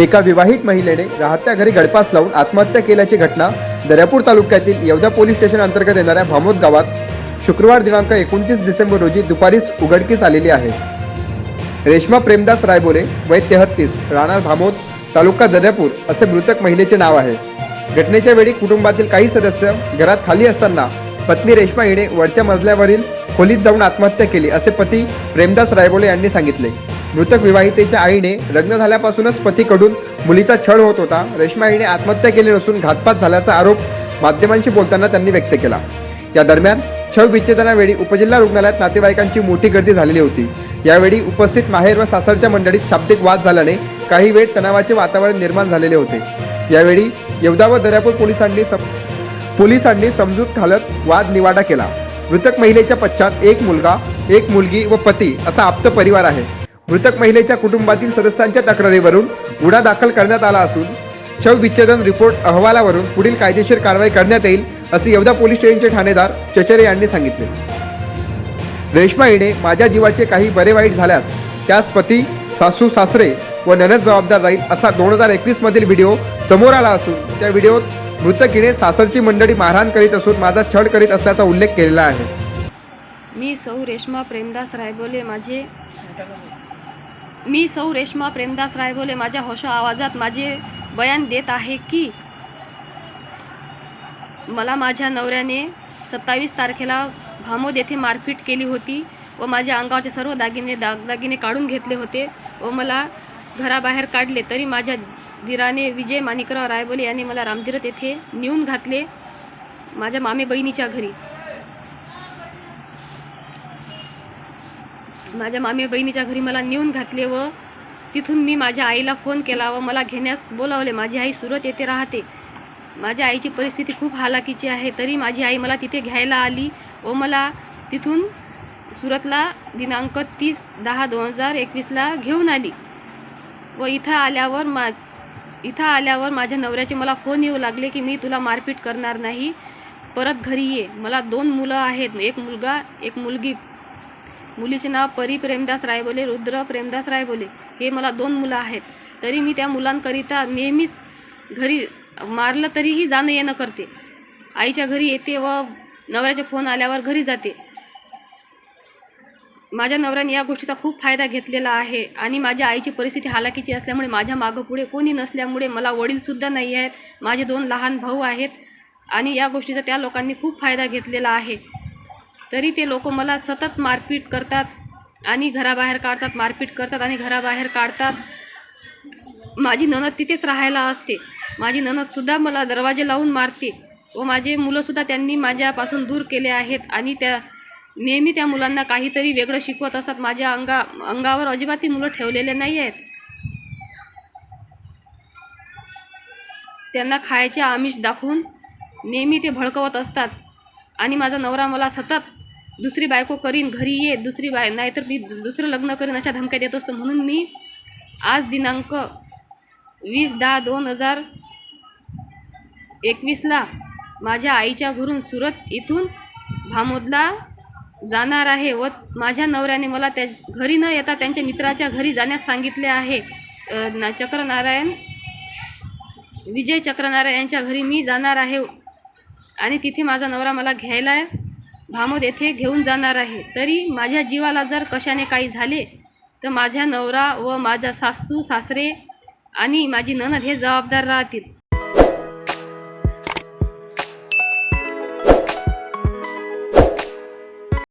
एका विवाहित महिलेने राहत्या घरी गळपास लावून आत्महत्या केल्याची घटना दर्यापूर तालुक्यातील येवदा पोलीस स्टेशन अंतर्गत येणाऱ्या भामोद गावात शुक्रवार दिनांक एकोणतीस डिसेंबर रोजी दुपारीच उघडकीस आलेली आहे. रेश्मा प्रेमदास रायबोले वय तेहत्तीस राहणार भामोद तालुका दर्यापूर असे मृतक महिलेचे नाव आहे. घटनेच्या वेळी कुटुंबातील काही सदस्य घरात खाली असताना पत्नी रेश्मा हिने वरच्या मजल्यावरील खोलीत जाऊन आत्महत्या केली असे पती प्रेमदास रायबोले यांनी सांगितले. मृतक विवाहितेच्या आईने लग्न झाल्यापासूनच पतीकडून मुलीचा छळ होत होता. रेश्मा आईने आत्महत्या केली नसून घातपात झाल्याचा आरोप माध्यमांशी बोलताना त्यांनी व्यक्त केला. या दरम्यान छव विच्छेदनावेळी उपजिल्हा रुग्णालयात नातेवाईकांची मोठी गर्दी झालेली होती. यावेळी उपस्थित माहेर व सासरच्या मंडळीत शाब्दिक वाद झाल्याने काही वेळ तणावाचे वातावरण निर्माण झालेले होते. यावेळी येवदा व दर्यापूर पोलिसांनी सम पोलिसांनी समजूत घालत वाद निवाडा केला. मृतक महिलेच्या पश्चात एक मुलगा एक मुलगी व पती असा आप्त परिवार आहे. मृतक महिलेच्या कुटुंबातील सदस्यांच्या तक्रारीवरून गुन्हा दाखल करण्यात आला असून शव विच्छेदन रिपोर्ट अहवालावरून पुढील कायदेशीर कारवाई करण्यात येईल असे येवदा पोलीस स्टेशनचे ठाणेदार चचरे यांनी सांगितले. रेश्मा हिने माझ्या जीवाचे काही बरे वाईट झाल्यास त्यास पती सासू सासरे व ननद जबाबदार राहील असा दोन हजार एकवीस मधील व्हिडिओ समोर आला असून त्या व्हिडिओत मृतक हिने सासरची मंडळी मारहाण करीत असून माझा छळ करीत असल्याचा उल्लेख केलेला आहे. मी सौ रेश्मा प्रेमदास रायबोले माझे मी सौ रेश्मा प्रेमदास रायबोले माझ्या होशो आवाजात माझे बयान देत आहे की मला माझ्या नवऱ्याने सत्तावीस तारखेला भामोद येथे मारपीट केली होती व माझ्या अंगावरचे सर्व दागिने दागदागिने काढून घेतले होते व मला घराबाहेर काढले. तरी माझ्या धीराने विजय माणिकराव रायबोले यांनी मला रामतीरथ येथे नेऊन घातले माझ्या मामे बहिणीच्या घरी. माझ्या मामी बहिणीच्या घरी मला नेऊन घातले व तिथून मी माझ्या आईला फोन केला व मला घेण्यास बोलावले माझी आई सुरत येथे राहते. माझ्या आईची परिस्थिती खूप हालाकीची आहे तरी माझी आई मला तिथे घ्यायला आली व मला तिथून सुरतला दिनांक तीस दहा दोन हजार एकवीसला घेऊन आली व इथं आल्यावर मा इथं आल्यावर माझ्या नवऱ्याचे मला फोन येऊ लागले की मी तुला मारपीट करणार नाही परत घरी ये. मला दोन मुलं आहेत एक मुलगा एक मुलगी मुलीचे नाव परी प्रेमदास रायबोले रुद्र प्रेमदास रायबोले हे मला दोन मुलं आहेत. तरी मी त्या मुलांकरिता नेहमीच घरी मारलं तरीही जाणं येणं करते. आईच्या घरी येते व नवऱ्याचे फोन आल्यावर घरी जाते. माझ्या नवऱ्याने या गोष्टीचा खूप फायदा घेतलेला आहे आणि माझ्या आईची परिस्थिती हालाकीची असल्यामुळे माझ्या मागं पुढे कोणी नसल्यामुळे मला वडीलसुद्धा नाही आहेत. माझे दोन लहान भाऊ आहेत आणि या गोष्टीचा त्या लोकांनी खूप फायदा घेतलेला आहे. तरी ते लोक मला सतत मारपीट करतात आणि घराबाहेर काढतात मारपीट करतात आणि घराबाहेर काढतात. माझी ननद तिथेच राहायला असते. माझी ननदसुद्धा मला दरवाजे लावून मारते व माझे मुलंसुद्धा त्यांनी माझ्यापासून दूर केले आहेत आणि त्या नेहमी त्या मुलांना काहीतरी वेगळं शिकवत असतात. माझ्या अंगा अंगावर अजिबात ती मुलं ठेवलेले नाही आहेत. त्यांना खायचे आमिष दाखवून नेहमी ते भडकवत असतात. आणि माझा नवरा मला सतत दुसरी बायको करीन घरी ये दुसरी बाय नाहीतर मी दुसरं लग्न करीन अशा धमक्या देत असतो. म्हणून मी आज दिनांक वीस दहा दोन हजार एकवीसला माझ्या आईच्या घरून सुरत इथून भामोदला जाणार आहे व माझ्या नवऱ्याने मला त्या घरी न येता त्यांच्या मित्राच्या घरी जाण्यास सांगितले आहे. ना चक्रनारायण विजय चक्रनारायण यांच्या घरी मी जाणार आहे आणि तिथे माझा नवरा मला घ्यायला भामोद येथे घेऊन जाणार आहे. तरी माझ्या जीवाला जर कशाने काही झाले तर माझ्या नवरा व माझा सासू सासरे आणि माझी ननद हे जबाबदार राहतील.